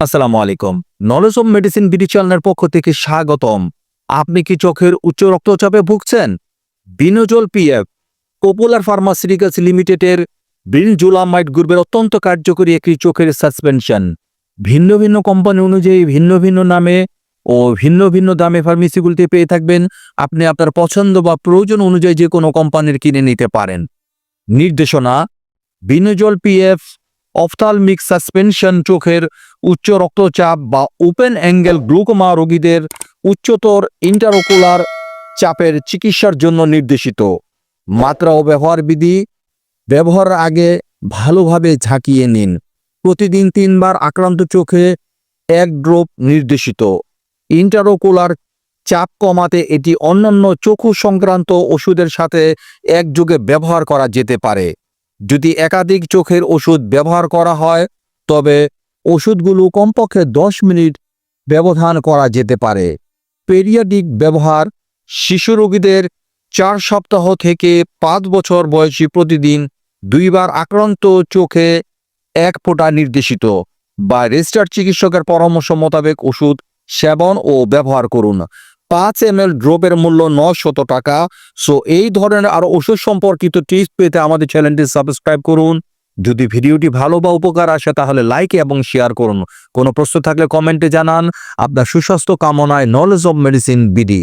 আসসালামু আলাইকুম। Knowledge of medicine BD চ্যানেলের পক্ষ থেকে স্বাগতম। আপনি কি চোখের উচ্চ রক্তচাপে ভুগছেন? বিনোজল পিএফ পপুলার ফার্মাসিউটিক্যালস লিমিটেডের ব্রিনজুলামাইড গ্রুপের অত্যন্ত কার্যকরী একটি চোখের সাসপেনশন ভিন্ন ভিন্ন কোম্পানি অনুযায়ী ভিন্ন ভিন্ন নামে ও ভিন্ন ভিন্ন দামে ফার্মেসিগুলিতে পেয়ে থাকবেন। আপনি আপনার পছন্দ বা প্রয়োজন অনুযায়ী যে কোনো কোম্পানির কিনে নিতে পারেন। নির্দেশনা বিনোজল পিএফ অফথালমিক সাসপেনশন চোখের উচ্চ রক্তচাপ বা ওপেন অ্যাঙ্গেল গ্লুকোমা রোগীদের উচ্চতর ইন্টারোকুলার চাপের চিকিৎসার জন্য নির্দেশিত। মাত্রা ও ব্যবহার বিধি ব্যবহারের আগে ভালোভাবে ঝাঁকিয়ে নিন। প্রতিদিন তিনবার আক্রান্ত চোখে এক ড্রপ নির্দেশিত। ইন্টারোকুলার চাপ কমাতে এটি অন্যান্য চক্ষু সংক্রান্ত ওষুধের সাথে একযোগে ব্যবহার করা যেতে পারে। যদি একাধিক চোখের ওষুধ ব্যবহার করা হয়, তবে ওষুধগুলো কমপক্ষে দশ মিনিট ব্যবধান করা যেতে পারে। পেরিয়াডিক ব্যবহার শিশু রোগীদের চার সপ্তাহ থেকে পাঁচ বছর বয়সী প্রতিদিন দুইবার আক্রান্ত চোখে এক ফোঁটা নির্দেশিত। বা রেজিস্টার্ড চিকিৎসকের পরামর্শ মোতাবেক ওষুধ সেবন ও ব্যবহার করুন। পাঁচ এম এল ড্রপের মূল্য নশত টাকা। সো এই ধরনের আরও ওষুধ সম্পর্কিত টিপস পেতে আমাদের চ্যানেলটি সাবস্ক্রাইব করুন। যদি ভিডিওটি ভালো বা উপকার আসে তাহলে লাইক এবং শেয়ার করুন। কোনো প্রশ্ন থাকলে কমেন্টে জানান। আপনার সুস্বাস্থ্য কামনায় নলেজ অব মেডিসিন বিডি